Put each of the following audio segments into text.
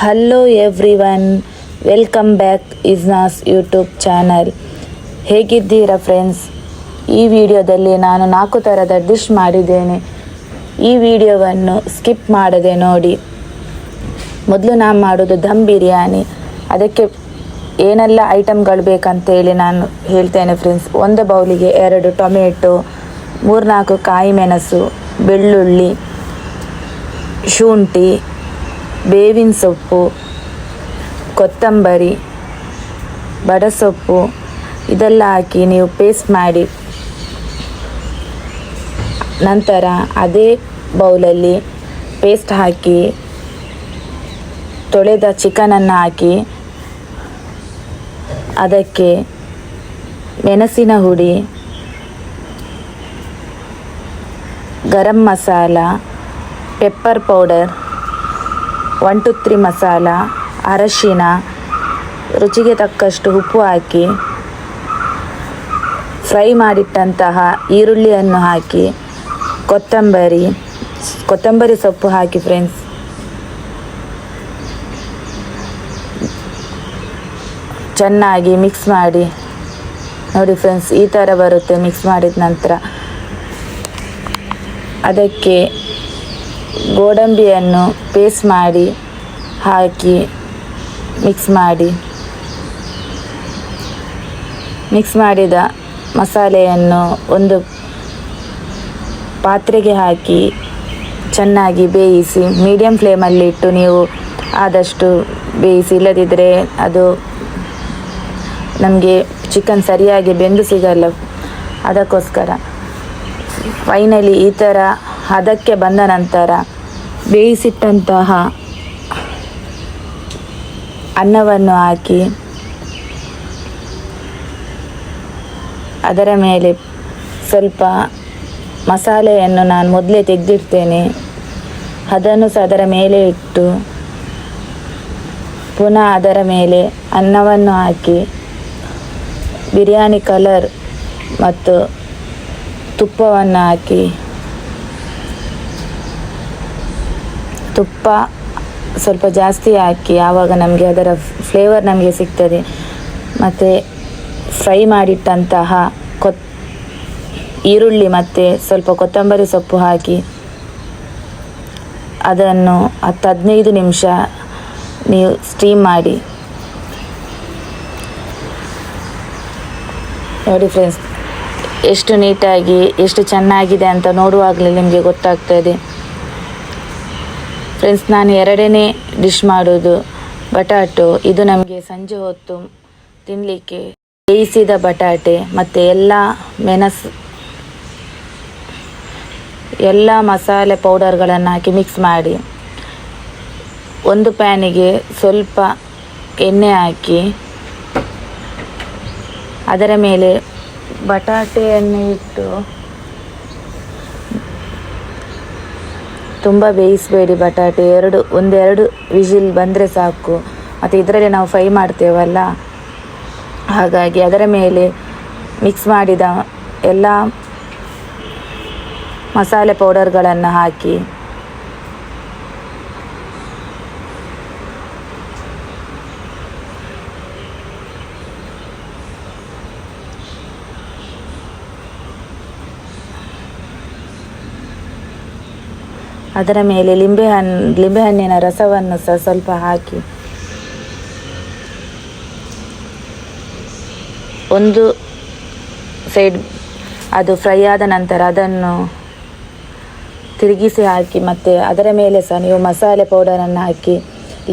Hello everyone welcome back ಇಸ್ನಾಸ್ YouTube channel ಹೇಗಿದ್ದೀರಾ friends ಈ ವಿಡಿಯೋದಲ್ಲಿ ನಾನು ನಾಲ್ಕು ಥರದ ಡಿಶ್ ಮಾಡಿದ್ದೇನೆ. ಈ ವಿಡಿಯೋವನ್ನು ಸ್ಕಿಪ್ ಮಾಡದೆ ನೋಡಿ. ಮೊದಲು ನಾನು ಮಾಡೋದು ದಮ್ ಬಿರಿಯಾನಿ. ಅದಕ್ಕೆ ಏನೆಲ್ಲ ಐಟಮ್ಗಳು ಬೇಕಂತೇಳಿ ನಾನು ಹೇಳ್ತೇನೆ ಫ್ರೆಂಡ್ಸ್ ಒಂದು ಬೌಲಿಗೆ ಎರಡು ಟೊಮೆಟೊ, ಮೂರ್ನಾಲ್ಕು ಕಾಯಿ ಮೆಣಸು, ಬೆಳ್ಳುಳ್ಳಿ, ಶುಂಠಿ ಬೇವಿನ ಸೊಪ್ಪು, ಕೊತ್ತಂಬರಿ ಬಡಸೊಪ್ಪು ಇದೆಲ್ಲ ಹಾಕಿ ನೀವು ಪೇಸ್ಟ್ ಮಾಡಿ. ನಂತರ ಅದೇ ಬೌಲಲ್ಲಿ ಪೇಸ್ಟ್ ಹಾಕಿ, ತೊಳೆದ ಚಿಕನನ್ನು ಹಾಕಿ, ಅದಕ್ಕೆ ಮೆಣಸಿನ ಹುಡಿ, garam masala pepper powder one two three masala ಅರಶಿನ ರುಚಿಗೆ ತಕ್ಕಷ್ಟು ಉಪ್ಪು ಹಾಕಿ ಫ್ರೈ ಮಾಡಿಟ್ಟಂತಹ ಈರುಳ್ಳಿಯನ್ನು ಹಾಕಿ, ಕೊತ್ತಂಬರಿ ಕೊತ್ತಂಬರಿ ಸೊಪ್ಪು ಹಾಕಿ ಫ್ರೆಂಡ್ಸ್ ಚೆನ್ನಾಗಿ ಮಿಕ್ಸ್ ಮಾಡಿ, ನೋಡಿ ಫ್ರೆಂಡ್ಸ್ ಈ ಥರ ಬರುತ್ತೆ ಮಿಕ್ಸ್ ಮಾಡಿದ ನಂತರ. ಅದಕ್ಕೆ ಗೋಡಂಬಿಯನ್ನು ಪೇಸ್ಟ್ ಮಾಡಿ, ಹಾಕಿ ಮಿಕ್ಸ್ ಮಾಡಿ. ಮಿಕ್ಸ್ ಮಾಡಿದ ಮಸಾಲೆಯನ್ನು ಒಂದು ಪಾತ್ರೆಗೆ ಹಾಕಿ ಚೆನ್ನಾಗಿ ಬೇಯಿಸಿ ಮೀಡಿಯಮ್ ಫ್ಲೇಮಲ್ಲಿಟ್ಟು ನೀವು ಆದಷ್ಟು ಬೇಯಿಸಿ ಇಲ್ಲದಿದ್ದರೆ ಅದು ನಮಗೆ ಚಿಕನ್ ಸರಿಯಾಗಿ ಬೆಂದು ಸಿಗಲ್ಲ. ಅದಕ್ಕೋಸ್ಕರ. ಫೈನಲಿ ಈ ಥರ ಹದಕ್ಕೆ ಬಂದ ನಂತರ ಬೇಯಿಸಿಟ್ಟಂತಹ ಅನ್ನವನ್ನು ಹಾಕಿ ಅದರ ಮೇಲೆ ಸ್ವಲ್ಪ ಮಸಾಲೆಯನ್ನು ನಾನು ಮೊದಲೇ ತೆಗೆದಿಡ್ತೇನೆ. ಅದನ್ನು ಸಹ ಅದರ ಮೇಲೆ ಇಟ್ಟು ಪುನಃ ಅದರ ಮೇಲೆ ಅನ್ನವನ್ನು ಹಾಕಿ ಬಿರಿಯಾನಿ ಕಲರ್ ಮತ್ತು ತುಪ್ಪವನ್ನು ಹಾಕಿ ತುಪ್ಪ ಸ್ವಲ್ಪ ಜಾಸ್ತಿ ಹಾಕಿ, ಆವಾಗ ನಮಗೆ ಅದರ ಫ್ಲೇವರ್ ನಮಗೆ ಸಿಗ್ತದೆ. ಮತ್ತು ಫ್ರೈ ಮಾಡಿಟ್ಟಂತಹ ಕೊತ್, ಈರುಳ್ಳಿ ಮತ್ತು ಸ್ವಲ್ಪ ಕೊತ್ತಂಬರಿ ಸೊಪ್ಪು ಹಾಕಿ, ಅದನ್ನು ಹತ್ತು ಹದಿನೈದು ನಿಮಿಷ ನೀವು ಸ್ಟೀಮ್ ಮಾಡಿ. ನೋಡಿ ಫ್ರೆಂಡ್ಸ್ ಎಷ್ಟು ನೀಟಾಗಿ ಎಷ್ಟು ಚೆನ್ನಾಗಿದೆ ಅಂತ ನೋಡುವಾಗಲೇ ನಿಮಗೆ ಗೊತ್ತಾಗ್ತದೆ ಫ್ರೆಂಡ್ಸ್ ನಾನು ಎರಡನೇ ಡಿಶ್ ಮಾಡೋದು ಬಟಾಟೊ. ಇದು ನಮಗೆ ಸಂಜೆ ಹೊತ್ತು ತಿನ್ನಲಿಕ್ಕೆ ಬೇಯಿಸಿದ ಬಟಾಟೆ ಮತ್ತು ಎಲ್ಲ ಮೆಣಸು, ಎಲ್ಲ ಮಸಾಲೆ ಪೌಡರ್ಗಳನ್ನು ಹಾಕಿ ಮಿಕ್ಸ್ ಮಾಡಿ ಒಂದು ಪ್ಯಾನಿಗೆ ಸ್ವಲ್ಪ ಎಣ್ಣೆ ಹಾಕಿ ಅದರ ಮೇಲೆ ಬಟಾಟೆಯನ್ನು ಇಟ್ಟು ತುಂಬ ಬೇಯಿಸಬೇಡಿ ಬಟಾಟೆ, ಎರಡು, ಒಂದೆರಡು ವಿಜಿಲ್ ಬಂದರೆ ಸಾಕು. ಮತ್ತು ಇದರಲ್ಲಿ ನಾವು ಫ್ರೈ ಮಾಡ್ತೇವಲ್ಲ? ಹಾಗಾಗಿ ಅದರ ಮೇಲೆ ಮಿಕ್ಸ್ ಮಾಡಿದ ಎಲ್ಲ ಮಸಾಲೆ ಪೌಡರ್ಗಳನ್ನು ಹಾಕಿ. ಅದರ ಮೇಲೆ ಲಿಂಬೆಹಣ್ಣು ಲಿಂಬೆಹಣ್ಣಿನ ರಸವನ್ನು ಸಹ ಸ್ವಲ್ಪ ಹಾಕಿ. ಒಂದು ಸೈಡ್ ಅದು ಫ್ರೈ ಆದ ನಂತರ ಅದನ್ನು ತಿರುಗಿಸಿ ಹಾಕಿ, ಮತ್ತು ಅದರ ಮೇಲೆ ಸಹ ನೀವು ಮಸಾಲೆ ಪೌಡರನ್ನು ಹಾಕಿ,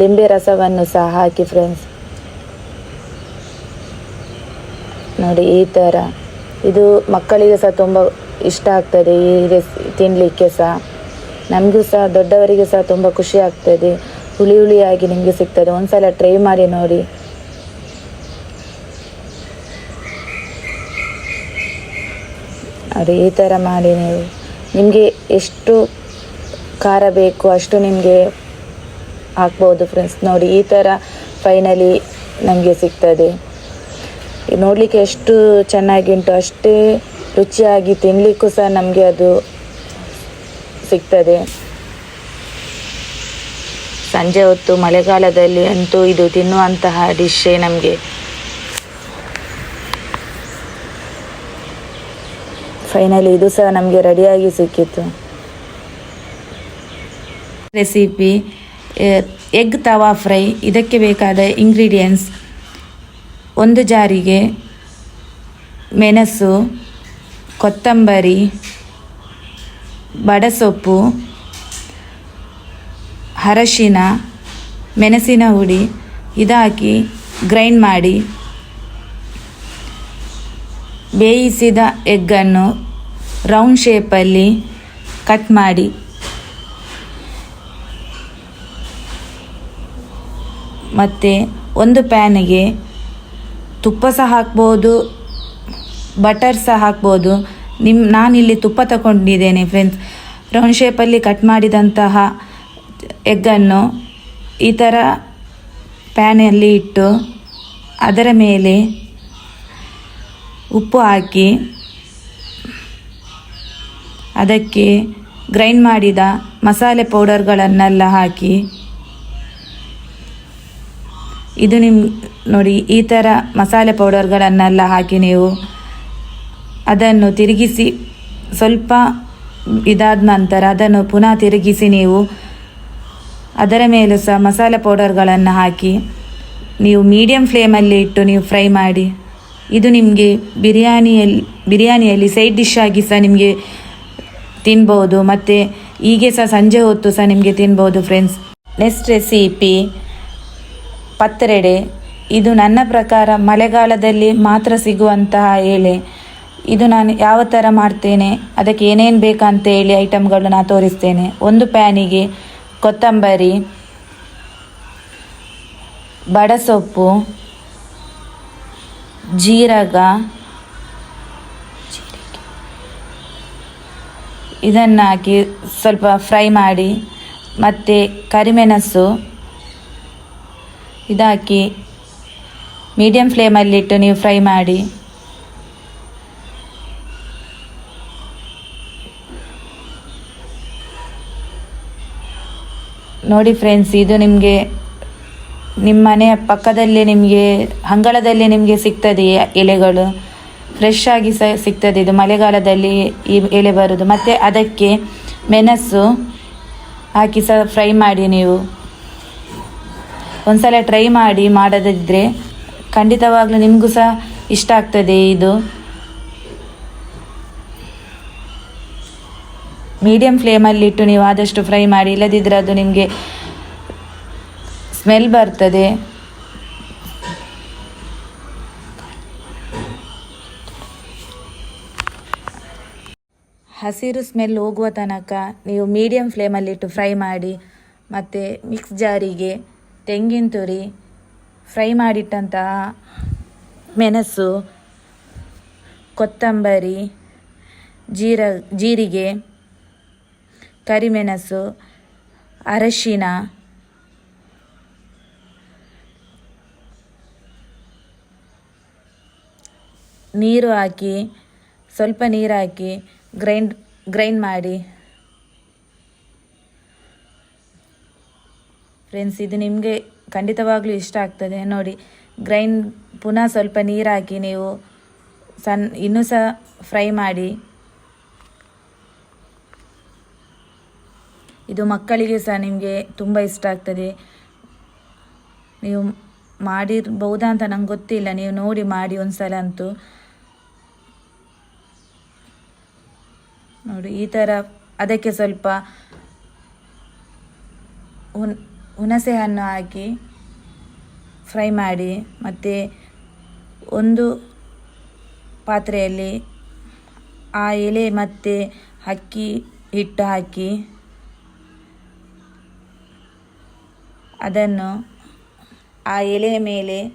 ಲಿಂಬೆ ರಸವನ್ನು ಸಹ ಹಾಕಿ ಫ್ರೆಂಡ್ಸ್ ನೋಡಿ, ಈ ಥರ. ಇದು ಮಕ್ಕಳಿಗೆ ಸಹ ತುಂಬ ಇಷ್ಟ ಆಗ್ತದೆ ಈ ರೆಸ್ ತಿನ್ನಲಿಕ್ಕೆ ಸಹ. ನಮಗೂ ಸಹ ದೊಡ್ಡವರಿಗೆ ಸಹ ತುಂಬ ಖುಷಿ ಆಗ್ತದೆ. ಹುಳಿ ಹುಳಿಯಾಗಿ ನಿಮಗೆ ಸಿಗ್ತದೆ. ಒಂದ್ಸಲ ಟ್ರೈ ಮಾಡಿ ನೋಡಿ. ಅದು ಈ ಥರ ಮಾಡಿ ನೀವು. ನಿಮಗೆ ಎಷ್ಟು ಖಾರ ಬೇಕು ಅಷ್ಟು ನಿಮಗೆ ಹಾಕ್ಬೋದು ಫ್ರೆಂಡ್ಸ್ ನೋಡಿ, ಈ ಥರ ಫೈನಲಿ ನಮಗೆ ಸಿಗ್ತದೆ. ನೋಡಲಿಕ್ಕೆ ಎಷ್ಟು ಚೆನ್ನಾಗಿ ಉಂಟು ಅಷ್ಟೇ ರುಚಿಯಾಗಿ ತಿನ್ನಲಿಕ್ಕೂ ಸಹ ನಮಗೆ ಅದು ಸಿಗ್ತದೆ. ಸಂಜೆ ಹೊತ್ತು ಮಳೆಗಾಲದಲ್ಲಿ ಅಂತೂ ಇದು ತಿನ್ನುವಂತಹ ಡಿಶ್ಶೇ ನಮಗೆ. ಫೈನಲಿ ಇದು ಸಹ ನಮಗೆ ರೆಡಿಯಾಗಿ ಸಿಕ್ಕಿತ್ತು. ರೆಸಿಪಿ ಎಗ್ ತವಾ ಫ್ರೈ, ಇದಕ್ಕೆ ಬೇಕಾದ ಇಂಗ್ರೀಡಿಯೆಂಟ್ಸ್ ಒಂದು ಜಾರಿಗೆ ಮೆಣಸು, ಕೊತ್ತಂಬರಿ ಬಡಸೊಪ್ಪು, ಅರಶಿನ, ಮೆಣಸಿನ ಹುಡಿ ಇದಾಕಿ ಗ್ರೈಂಡ್ ಮಾಡಿ ಬೇಯಿಸಿದ ಎಗ್ಗನ್ನು ರೌಂಡ್ ಶೇಪಲ್ಲಿ ಕಟ್ ಮಾಡಿ. ಮತ್ತು ಒಂದು ಪ್ಯಾನಿಗೆ ತುಪ್ಪ ಸಹ ಹಾಕ್ಬೋದು, ಬಟರ್ ಸಹ ಹಾಕ್ಬೋದು. ನಿಮ್ಮ ನಾನಿಲ್ಲಿ ತುಪ್ಪ ತಗೊಂಡಿದ್ದೇನೆ ಫ್ರೆಂಡ್ಸ್ ರೌಂಡ್ ಶೇಪಲ್ಲಿ ಕಟ್ ಮಾಡಿದಂತಹ ಎಗ್ಗನ್ನು ಈ ಥರ ಪ್ಯಾನಲ್ಲಿ ಇಟ್ಟು ಅದರ ಮೇಲೆ ಉಪ್ಪು ಹಾಕಿ ಅದಕ್ಕೆ ಗ್ರೈಂಡ್ ಮಾಡಿದ ಮಸಾಲೆ ಪೌಡರ್ಗಳನ್ನೆಲ್ಲ ಹಾಕಿ ಇದು ನಿಮ್ಮ ನೋಡಿ ಈ ಥರ ಮಸಾಲೆ ಪೌಡರ್ಗಳನ್ನೆಲ್ಲ ಹಾಕಿ ನೀವು ಅದನ್ನು ತಿರುಗಿಸಿ ಸ್ವಲ್ಪ ಇದಾದ ನಂತರ ಅದನ್ನು ಪುನಃ ತಿರುಗಿಸಿ ನೀವು ಅದರ ಮೇಲೂ ಸಹ ಮಸಾಲೆ ಪೌಡರ್ಗಳನ್ನು ಹಾಕಿ ನೀವು ಮೀಡಿಯಂ ಫ್ಲೇಮಲ್ಲಿ ಇಟ್ಟು ನೀವು ಫ್ರೈ ಮಾಡಿ. ಇದು ನಿಮಗೆ ಬಿರಿಯಾನಿಯಲ್ಲಿ ಬಿರಿಯಾನಿಯಲ್ಲಿ ಸೈಡ್ ಡಿಶ್ ಆಗಿ ಸಹ ನಿಮಗೆ ತಿನ್ಬೋದು ಮತ್ತು ಹೀಗೆ ಸಹ ಸಂಜೆ ಹೊತ್ತು ಸಹ ನಿಮಗೆ ತಿನ್ಬೋದು ಫ್ರೆಂಡ್ಸ್. ನೆಕ್ಸ್ಟ್ ರೆಸಿಪಿ ಪತ್ರೆಡೆ ಇದು ನನ್ನ ಪ್ರಕಾರ ಮಳೆಗಾಲದಲ್ಲಿ ಮಾತ್ರ ಸಿಗುವಂತಹ ಎಲೆ. ಇದು ನಾನು ಯಾವ ಥರ ಮಾಡ್ತೇನೆ, ಅದಕ್ಕೆ ಏನೇನು ಬೇಕಂತ ಹೇಳಿ ಐಟಮ್ಗಳನ್ನ ನಾನು ತೋರಿಸ್ತೇನೆ. ಒಂದು ಪ್ಯಾನಿಗೆ ಕೊತ್ತಂಬರಿ, ಬಡಸೊಪ್ಪು, ಜೀರಗ, ಇದನ್ನು ಹಾಕಿ ಸ್ವಲ್ಪ ಫ್ರೈ ಮಾಡಿ, ಮತ್ತು ಕರಿಮೆಣಸು, ಇದಾಕಿ ಮೀಡಿಯಮ್ ಫ್ಲೇಮಲ್ಲಿಟ್ಟು ನೀವು ಫ್ರೈ ಮಾಡಿ. ನೋಡಿ ಫ್ರೆಂಡ್ಸ್ ಇದು ನಿಮಗೆ ನಿಮ್ಮ ಮನೆಯ ಪಕ್ಕದಲ್ಲೇ ನಿಮಗೆ, ಅಂಗಳದಲ್ಲೇ ನಿಮಗೆ ಸಿಗ್ತದೆ ಎಲೆಗಳು. ಫ್ರೆಶ್ ಆಗಿ ಸಹ ಸಿಗ್ತದೆ ಇದು. ಮಳೆಗಾಲದಲ್ಲಿ ಈ ಎಲೆ ಬರೋದು. ಮತ್ತು ಅದಕ್ಕೆ ಮೆಣಸು ಹಾಕಿ ಸಹ ಫ್ರೈ ಮಾಡಿ ನೀವು. ಒಂದ್ಸಲ ಟ್ರೈ ಮಾಡಿ ಮಾಡದಿದ್ದರೆ ಖಂಡಿತವಾಗಲೂ ನಿಮಗೂ ಸಹ ಇಷ್ಟ ಆಗ್ತದೆ ಇದು. ಮೀಡಿಯಮ್ ಫ್ಲೇಮಲ್ಲಿಟ್ಟು ನೀವು ಆದಷ್ಟು ಫ್ರೈ ಮಾಡಿ ಇಲ್ಲದಿದ್ದರೆ ಅದು ನಿಮಗೆ ಸ್ಮೆಲ್ ಬರ್ತದೆ. ಹಸಿರು ಸ್ಮೆಲ್ ಹೋಗುವ ತನಕ ನೀವು ಮೀಡಿಯಮ್ ಫ್ಲೇಮಲ್ಲಿಟ್ಟು ಫ್ರೈ ಮಾಡಿ, ಮತ್ತು ಮಿಕ್ಸ್ ಜಾರಿಗೆ ತೆಂಗಿನ ತುರಿ ಫ್ರೈ ಮಾಡಿಟ್ಟಂತಹ ಮೆಣಸು, ಕೊತ್ತಂಬರಿ, ಜೀರ, ಜೀರಿಗೆ ಕರಿಮೆಣಸು, ಅರಶಿನ, ನೀರು ಹಾಕಿ, ಸ್ವಲ್ಪ ನೀರು ಹಾಕಿ ಗ್ರೈಂಡ್ ಗ್ರೈಂಡ್ ಮಾಡಿ. ಫ್ರೆಂಡ್ಸ್ ಇದು ನಿಮಗೆ ಖಂಡಿತವಾಗಲೂ ಇಷ್ಟ ಆಗ್ತದೆ. ನೋಡಿ ಗ್ರೈಂಡ್ ಪುನಃ ಸ್ವಲ್ಪ ನೀರು ಹಾಕಿ ನೀವು ಸಣ್ಣ ಇನ್ನೂ ಸಹ ಫ್ರೈ ಮಾಡಿ. ಇದು ಮಕ್ಕಳಿಗೆ ಸಹ ನಿಮಗೆ ತುಂಬ ಇಷ್ಟ ಆಗ್ತದೆ. ನೀವು ಮಾಡಿರ್ಬಹುದಾ ಅಂತ ನಂಗೆ ಗೊತ್ತಿಲ್ಲ. ನೀವು ನೋಡಿ ಮಾಡಿ ಒಂದ್ಸಲ ಅಂತೂ. ನೋಡಿ, ಈ ಥರ ಅದಕ್ಕೆ ಸ್ವಲ್ಪ ಹುನ್, ಹುಣಸೆ ಹಣ್ಣು ಹಾಕಿ ಫ್ರೈ ಮಾಡಿ, ಮತ್ತು ಒಂದು ಪಾತ್ರೆಯಲ್ಲಿ ಆ ಎಲೆ ಮತ್ತು ಅಕ್ಕಿ ಹಿಟ್ಟು ಹಾಕಿ ಅದನ್ನು ಆ ಎಲೆಯ ಮೇಲೆ,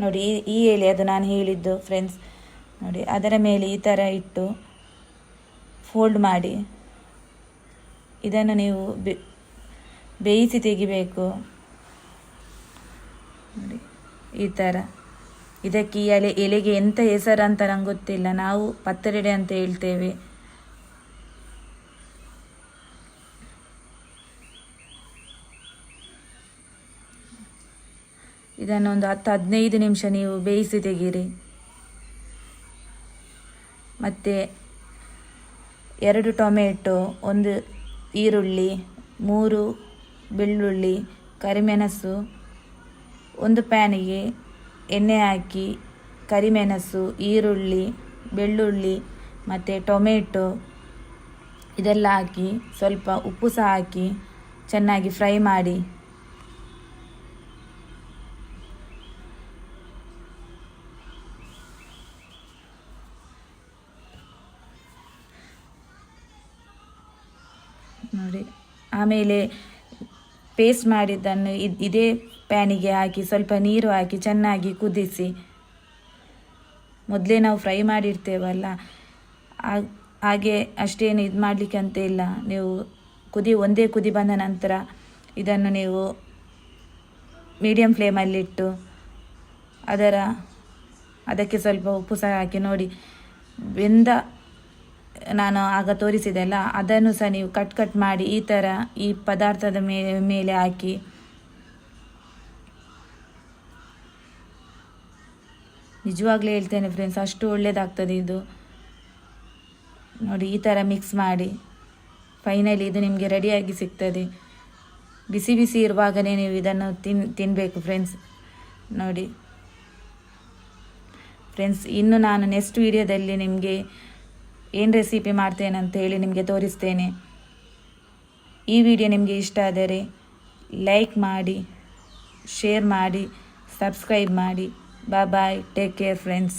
ನೋಡಿ, ಈ- ಎಲೆ, ಅದು ನಾನು ಹೇಳಿದ್ದು ಫ್ರೆಂಡ್ಸ್ ನೋಡಿ, ಅದರ ಮೇಲೆ ಈ ಥರ ಇಟ್ಟು ಫೋಲ್ಡ್ ಮಾಡಿ, ಇದನ್ನು ನೀವು ಬೇಯಿಸಿ ತೆಗಿಬೇಕು. ನೋಡಿ, ಈ ಥರ ಇದಕ್ಕೆ ಈ ಎಲೆ, ಎಲೆಗೆ ಎಂಥ ಹೆಸರು ಅಂತ ನಂಗೆ ಗೊತ್ತಿಲ್ಲ. ನಾವು ಪತ್ತರೆಡೆ ಅಂತ ಹೇಳ್ತೇವೆ. ಇದನ್ನೊಂದು ಹತ್ತು, ಹದಿನೈದು ನಿಮಿಷ ನೀವು ಬೇಯಿಸಿ ತೆಗೀರಿ. ಮತ್ತು ಎರಡು ಟೊಮೆಟೊ, ಒಂದು ಈರುಳ್ಳಿ, ಮೂರು ಬೆಳ್ಳುಳ್ಳಿ, ಕರಿಮೆಣಸು, ಒಂದು ಪ್ಯಾನಿಗೆ ಎಣ್ಣೆ ಹಾಕಿ, ಕರಿಮೆಣಸು, ಈರುಳ್ಳಿ, ಬೆಳ್ಳುಳ್ಳಿ ಮತ್ತು ಟೊಮೆಟೊ ಇದೆಲ್ಲ ಹಾಕಿ ಸ್ವಲ್ಪ ಉಪ್ಪು ಸಹ ಹಾಕಿ ಚೆನ್ನಾಗಿ ಫ್ರೈ ಮಾಡಿ. ಆಮೇಲೆ ಪೇಸ್ಟ್ ಮಾಡಿದ್ದನ್ನು ಇದ್- ಪ್ಯಾನಿಗೆ ಹಾಕಿ ಸ್ವಲ್ಪ ನೀರು ಹಾಕಿ ಚೆನ್ನಾಗಿ ಕುದಿಸಿ. ಮೊದಲೇ ನಾವು ಫ್ರೈ ಮಾಡಿರ್ತೇವಲ್ಲ ಹಾಗೆ ಅಷ್ಟೇನು ಇದು ಮಾಡಲಿಕ್ಕೆ ಅಂತ ಇಲ್ಲ. ನೀವು ಕುದಿ, ಒಂದೇ ಕುದಿ ಬಂದ ನಂತರ ಇದನ್ನು ನೀವು ಮೀಡಿಯಮ್ ಫ್ಲೇಮಲ್ಲಿಟ್ಟು ಅದರ, ಅದಕ್ಕೆ ಸ್ವಲ್ಪ ಉಪ್ಪು ಸಹ ಹಾಕಿ ನೋಡಿ. ಬೆಂದ ನಾನು ಆಗ ತೋರಿಸಿದೆಲ್ಲ ಅದನ್ನು ಸಹ ನೀವು ಕಟ್ ಕಟ್ ಮಾಡಿ ಈ ಥರ ಈ ಪದಾರ್ಥದ ಮೇಲೆ ಹಾಕಿ. ನಿಜವಾಗ್ಲೂ ಹೇಳ್ತೇನೆ ಫ್ರೆಂಡ್ಸ್ ಅಷ್ಟು ಒಳ್ಳೇದಾಗ್ತದೆ ಇದು. ನೋಡಿ, ಈ ಥರ ಮಿಕ್ಸ್ ಮಾಡಿ. ಫೈನಲಿ ಇದು ನಿಮಗೆ ರೆಡಿಯಾಗಿ ಸಿಗ್ತದೆ. ಬಿಸಿ ಬಿಸಿ ಇರುವಾಗಲೇ ನೀವು ಇದನ್ನು ತಿನ್ ತಿನ್ನಬೇಕು ಫ್ರೆಂಡ್ಸ್ ನೋಡಿ. ಫ್ರೆಂಡ್ಸ್ ಇನ್ನು ನಾನು ನೆಕ್ಸ್ಟ್ ವಿಡಿಯೋದಲ್ಲಿ ನಿಮಗೆ ಏನು ರೆಸಿಪಿ ಮಾಡ್ತೇನೆ ಅಂತ ಹೇಳಿ ನಿಮಗೆ ತೋರಿಸ್ತೇನೆ. ಈ ವಿಡಿಯೋ ನಿಮಗೆ ಇಷ್ಟ ಆದರೆ ಲೈಕ್ ಮಾಡಿ ಶೇರ್ ಮಾಡಿ ಸಬ್ಸ್ಕ್ರೈಬ್ ಮಾಡಿ. Bye take care friends